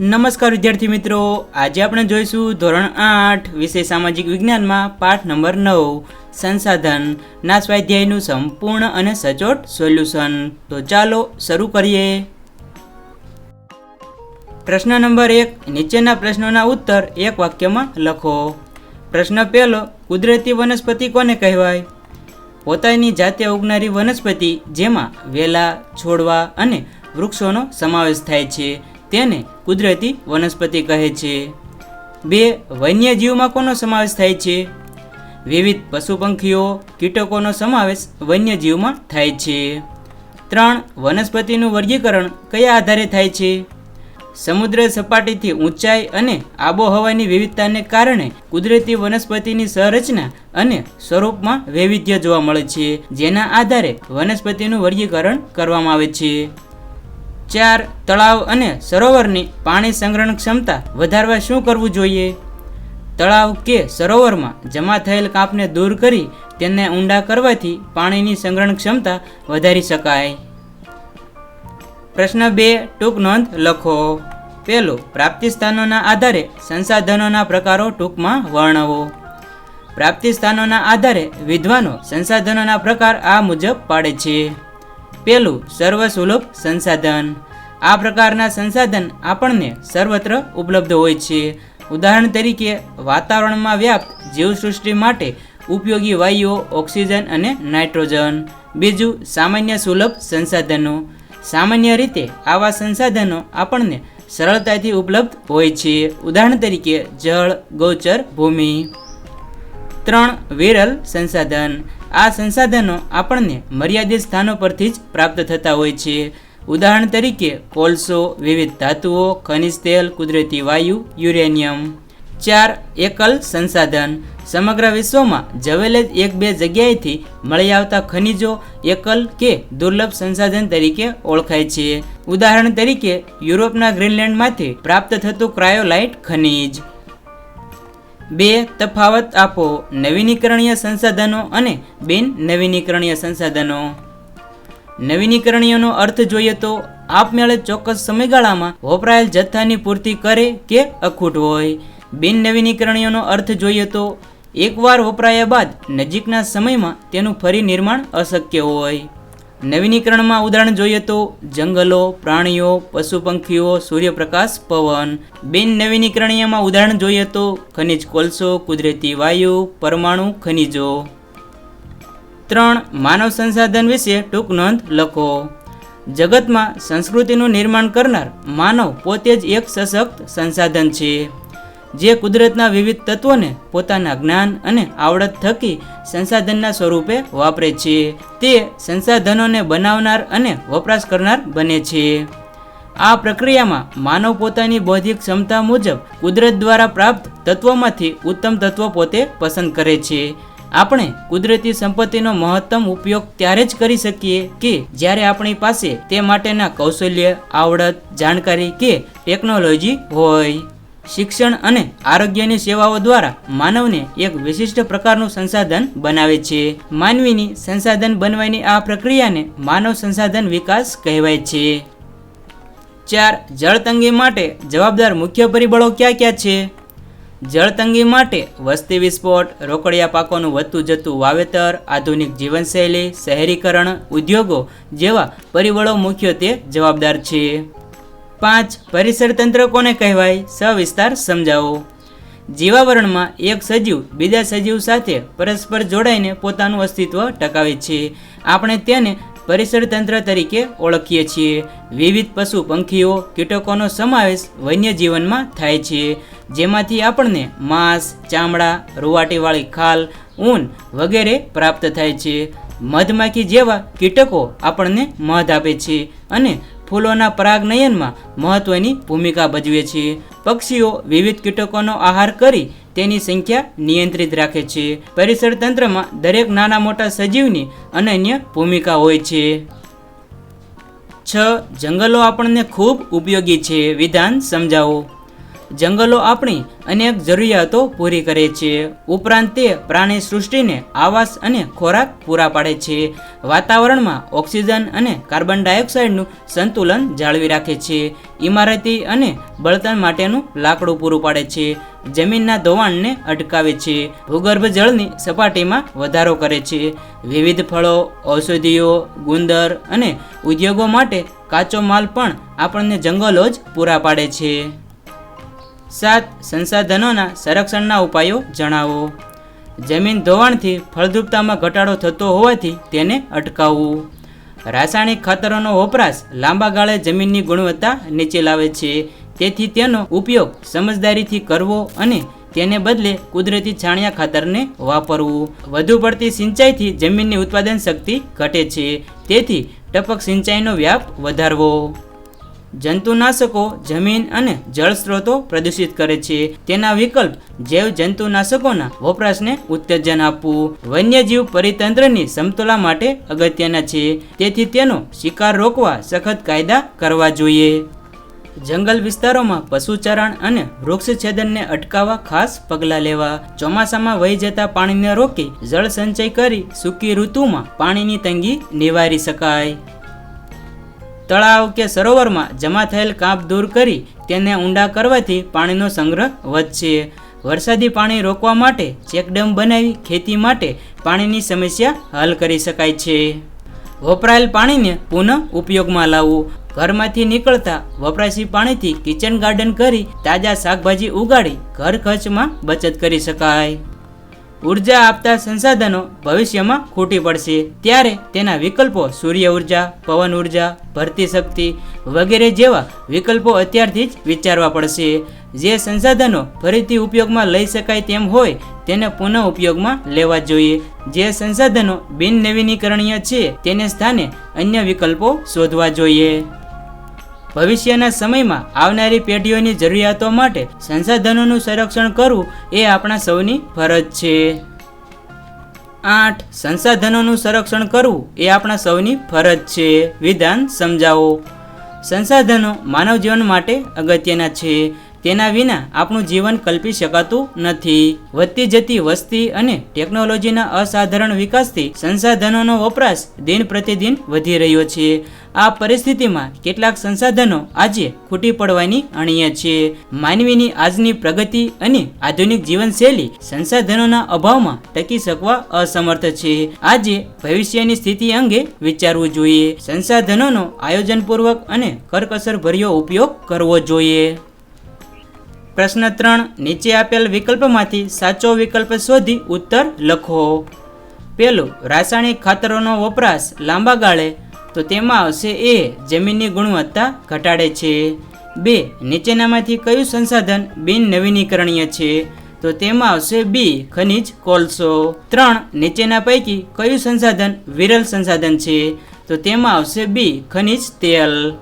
નમસ્કાર વિદ્યાર્થી મિત્રો. આજે આપણે જોઈશું ધોરણ આઠ વિષય સામાજિક વિજ્ઞાનમાં, પાઠ નંબર નવ, સંસાધન ના સ્વાધ્યાયનું સંપૂર્ણ અને સચોટ સોલ્યુશન. તો ચાલો શરૂ કરીએ. પ્રશ્ન નંબર એક, નીચેના પ્રશ્નોના ઉત્તર એક વાક્યમાં લખો. પ્રશ્ન પહેલો, કુદરતી વનસ્પતિ કોને કહેવાય? પોતાની જાતે ઉગનારી વનસ્પતિ, જેમાં વેલા, છોડવા અને વૃક્ષોનો સમાવેશ થાય છે. તેને કુદરતી વનસ્પતિ કહે છે. બે, વન્યજીવમાં કોનો સમાવેશ થાય છે? વિવિધ પશુ પંખીઓ કીટકોનો સમાવેશ વન્યજીવમાં થાય છે. ત્રણ, વનસ્પતિનું વર્ગીકરણ કયા આધારે થાય છે? સમુદ્ર સપાટીથી ઊંચાઈ અને આબોહવાની વિવિધતાને કારણે કુદરતી વનસ્પતિની સંરચના અને સ્વરૂપમાં વૈવિધ્ય જોવા મળે છે, જેના આધારે વનસ્પતિનું વર્ગીકરણ કરવામાં આવે છે. ચાર, તળાવ અને સરોવરની પાણી સંગ્રહણ ક્ષમતા વધારવા શું કરવું જોઈએ? તળાવ કે સરોવરમાં જમા થયેલ કાપને દૂર કરી તેને ઊંડા કરવાથી પાણીની સંગ્રહણ ક્ષમતા વધારી શકાય. પ્રશ્ન બે, ટૂંક નોંધ લખો. પહેલું પ્રાપ્તિસ્થાનોના આધારે સંસાધનોના પ્રકારો ટૂંકમાં વર્ણવો. પ્રાપ્તિસ્થાનોના આધારે વિદ્વાનો સંસાધનોના પ્રકાર આ મુજબ પાડે છે. પહેલું સર્વસુલભ સંસાધન. આ પ્રકારના સંસાધન આપણને સર્વત્ર ઉપલબ્ધ હોય છે. ઉદાહરણ તરીકે, વાતાવરણમાં વ્યાપ્ત જીવસૃષ્ટિ માટે ઉપયોગી વાયુઓ, ઓક્સિજન અને નાઇટ્રોજન. બીજું, સામાન્ય સુલભ સંસાધનો. સામાન્ય રીતે આવા સંસાધનો આપણને સરળતાથી ઉપલબ્ધ હોય છે. ઉદાહરણ તરીકે, જળ, ગૌચર, ભૂમિ. ત્રણ, વિરલ સંસાધન. આ સંસાધનો આપણને મર્યાદિત સ્થાનો પરથી જ પ્રાપ્ત થતા હોય છે. ઉદાહરણ તરીકે, કોલસો, વિવિધ ધાતુઓ, ખનિજ તેલ, કુદરતી વાયુ, યુરેનિયમ. ચાર એકલ સંસાધન. સમગ્ર વિશ્વમાં જવેલે જ એક બે જગ્યાએથી મળી આવતા ખનિજો એકલ કે દુર્લભ સંસાધન તરીકે ઓળખાય છે. ઉદાહરણ તરીકે, યુરોપના ગ્રીનલેન્ડમાંથી પ્રાપ્ત થતું ક્રાયોલાઇટ ખનિજ. બે તફાવત આપો. નવીનીકરણીય સંસાધનો અને બિન નવીનીકરણીય સંસાધનો. નવીનીકરણીયનો અર્થ જોઈએ તો આપમેળે ચોક્કસ સમયગાળામાં વપરાયેલ જથ્થાની પૂર્તિ કરે કે અખૂટ હોય. બિન નવીનીકરણીયનો અર્થ જોઈએ તો એકવાર વપરાયા બાદ નજીકના સમયમાં તેનું ફરી નિર્માણ અશક્ય હોય. નવીનીકરણમાં ઉદાહરણ જોઈએ તો જંગલો, પ્રાણીઓ પશુ પંખીઓ સૂર્યપ્રકાશ, પવન. બિન નવીનીકરણીયમાં ઉદાહરણ જોઈએ તો ખનિજ કોલસો, કુદરતી વાયુ, પરમાણુ, ખનિજો. ત્રણ, માનવ સંસાધન વિશે ટૂંક નોંધ લખો. જગતમાં સંસ્કૃતિનું નિર્માણ કરનાર માનવ પોતે જ એક સશક્ત સંસાધન છે. જે કુદરતના વિવિધ તત્વોને પોતાના જ્ઞાન અને આવડત થકી સંસાધનના સ્વરૂપે વાપરે છે. તે સંસાધનોને બનાવનાર અને વપરાશ કરનાર બને છે. આ પ્રક્રિયામાં માનવ પોતાની બૌદ્ધિક ક્ષમતા મુજબ કુદરત દ્વારા પ્રાપ્ત તત્વોમાંથી ઉત્તમ તત્વો પોતે પસંદ કરે છે. આપણે કુદરતી સંપત્તિનો મહત્તમ ઉપયોગ ત્યારે જ કરી શકીએ કે જ્યારે આપણી પાસે તે માટેના કૌશલ્ય, આવડત, જાણકારી કે ટેકનોલોજી હોય. શિક્ષણ અને આરોગ્યની સેવાઓ દ્વારા માનવને એક વિશિષ્ટ પ્રકારનું સંસાધન બનાવે છે. માનવીની સંસાધન બનવાની આ પ્રક્રિયાને માનવ સંસાધન વિકાસ કહેવાય છે. ચાર, જળતંગી માટે જવાબદાર મુખ્ય પરિબળો ક્યાં ક્યાં છે? જળતંગી માટે વસ્તી વિસ્ફોટ, રોકડિયા પાકોનું વધતું જતું વાવેતર, આધુનિક જીવનશૈલી, શહેરીકરણ, ઉદ્યોગો જેવા પરિબળો મુખ્યત્વે જવાબદાર છે. પાંચ પરિસર તંત્ર કોને કહેવાય? સવિસ્તાર સમજાવો. જીવાવરણમાં એક સજીવ બીજા સજીવ સાથે પરસ્પર જોડાઈને પોતાનું અસ્તિત્વ ટકાવે છે. આપણે તેને પરિસર તંત્ર તરીકે ઓળખીએ છીએ. વિવિધ પશુ પંખીઓ, કીટકોનો સમાવેશ વન્યજીવનમાં થાય છે. જેમાંથી આપણને માંસ, ચામડા, રૂવાટીવાળી ખાલ, ઊન વગેરે પ્રાપ્ત થાય છે. મધમાખી જેવા કીટકો આપણને મધ આપે છે અને ફૂલોના પરાગનયનમાં મહત્વની ભૂમિકા ભજવે છે. પક્ષીઓ વિવિધ કીટકોનો આહાર કરી તેની સંખ્યા નિયંત્રિત રાખે છે. પરિસર તંત્રમાં દરેક નાના મોટા સજીવની અનન્ય ભૂમિકા હોય છે. છ જંગલો આપણને ખૂબ ઉપયોગી છે. વિધાન સમજાવો. જંગલો આપણી અનેક જરૂરિયાતો પૂરી કરે છે. ઉપરાંત તે પ્રાણી સૃષ્ટિને આવાસ અને ખોરાક પૂરા પાડે છે. વાતાવરણમાં ઓક્સિજન અને કાર્બન ડાયોક્સાઇડનું સંતુલન જાળવી રાખે છે. ઇમારતી અને બળતણ માટેનું લાકડું પૂરું પાડે છે. જમીનના ધોવાણને અટકાવે છે. ભૂગર્ભ જળની સપાટીમાં વધારો કરે છે. વિવિધ ફળો, ઔષધિઓ, ગુંદર અને ઉદ્યોગો માટે કાચો માલ પણ આપણને જંગલો જ પૂરા પાડે છે. સાત સંસાધનોના સંરક્ષણના ઉપાયો જણાવો. જમીન ધોવાણથી ફળદ્રુપતામાં ઘટાડો થતો હોવાથી તેને અટકાવવું. રાસાયણિક ખાતરોનો વપરાશ લાંબા ગાળે જમીનની ગુણવત્તા નીચે લાવે છે. તેથી તેનો ઉપયોગ સમજદારીથી કરવો અને તેને બદલે કુદરતી છાણિયા ખાતરને વાપરવું. વધુ પડતી સિંચાઈથી જમીનની ઉત્પાદન શક્તિ ઘટે છે. તેથી ટપક સિંચાઈનો વ્યાપ વધારવો. જંતુનાશકો જમીન અને જળ સ્ત્રોતો પ્રદૂષિત કરે છે. તેના વિકલ્પ જૈવ જંતુનાશકોના વપરાશને ઉત્તેજન આપવું. વન્યજીવ પરિતંત્રની સમતુલા માટે અગત્યના છે. તેથી તેનો શિકાર રોકવા સખત કાયદા કરવા જોઈએ. જંગલ વિસ્તારોમાં પશુચરણ અને વૃક્ષ છેદનને અટકાવવા ખાસ પગલાં લેવા. ચોમાસામાં વહી જતા પાણીને રોકી જળ સંચય કરી સૂકી ઋતુમાં પાણીની તંગી નિવારી શકાય. તળાવ કે સરોવરમાં જમા થયેલ કાંપ દૂર કરી તેને ઊંડા કરવાથી પાણીનો સંગ્રહ વધશે. વરસાદી પાણી રોકવા માટે ચેકડેમ બનાવી ખેતી માટે પાણીની સમસ્યા હલ કરી શકાય છે. વપરાયેલ પાણીને પુનઃ ઉપયોગમાં લાવવું. ઘરમાંથી નીકળતા વપરાશી પાણીથી કિચન ગાર્ડન કરી તાજા શાકભાજી ઉગાડી ઘર ખર્ચમાં બચત કરી શકાય. ઊર્જા આપતા સંસાધનો ભવિષ્યમાં ખૂટી પડશે. ત્યારે તેના વિકલ્પો સૂર્ય ઊર્જા, પવન ઊર્જા, ભરતી શક્તિ વગેરે જેવા વિકલ્પો અત્યારથી જ વિચારવા પડશે. જે સંસાધનો ફરીથી ઉપયોગમાં લઈ શકાય તેમ હોય, તેને પુનઃ ઉપયોગમાં લેવા જોઈએ. જે સંસાધનો બિન નવીનીકરણીય છે, તેને સ્થાને અન્ય વિકલ્પો શોધવા જોઈએ. ભવિષ્યના સમયમાં આવનારી પેઢીઓની જરૂરિયાતો માટે સંસાધનોનું સંરક્ષણ કરવું એ આપણા સૌની ફરજ છે. આઠ. સંસાધનોનું સંરક્ષણ કરવું એ આપણા સૌની ફરજ છે. વિધાન સમજાવો. સંસાધનો માનવ જીવન માટે અગત્યના છે. તેના વિના આપણું જીવન કલ્પી શકાતું નથી. વધતી જતી વસ્તી અને ટેકનોલોજીના અસાધારણ વિકાસથી સંસાધનોનો વપરાશ દિન પ્રતિદિન વધી રહ્યો છે. આ પરિસ્થિતિમાં કેટલાક સંસાધનો આજે ખૂટી પડવાની અણીય છે. માનવીની આજની પ્રગતિ અને આધુનિક જીવનશૈલી સંસાધનોના અભાવમાં ટકી શકવા અસમર્થ છે. આજે ભવિષ્યની સ્થિતિ અંગે વિચારવું જોઈએ. સંસાધનોનો આયોજનપૂર્વક અને કરકસરભર્યો ઉપયોગ કરવો જોઈએ. પ્રશ્ન ત્રણ, નીચે આપેલ વિકલ્પમાંથી સાચો વિકલ્પ શોધી ઉત્તર લખો. પેલું રાસાયણિક ખાતરોનો વપરાશ લાંબા ગાળે, તો તેમાં આવશે એ, જમીનની ગુણવત્તા ઘટાડે છે. બે, નીચેનામાંથી કયું સંસાધન બિન નવીનીકરણીય છે, તો તેમાં આવશે બી, ખનિજ કોલસો. ત્રણ, નીચેના પૈકી કયું સંસાધન વિરલ સંસાધન છે, તો તેમાં આવશે બી, ખનિજ તેલ.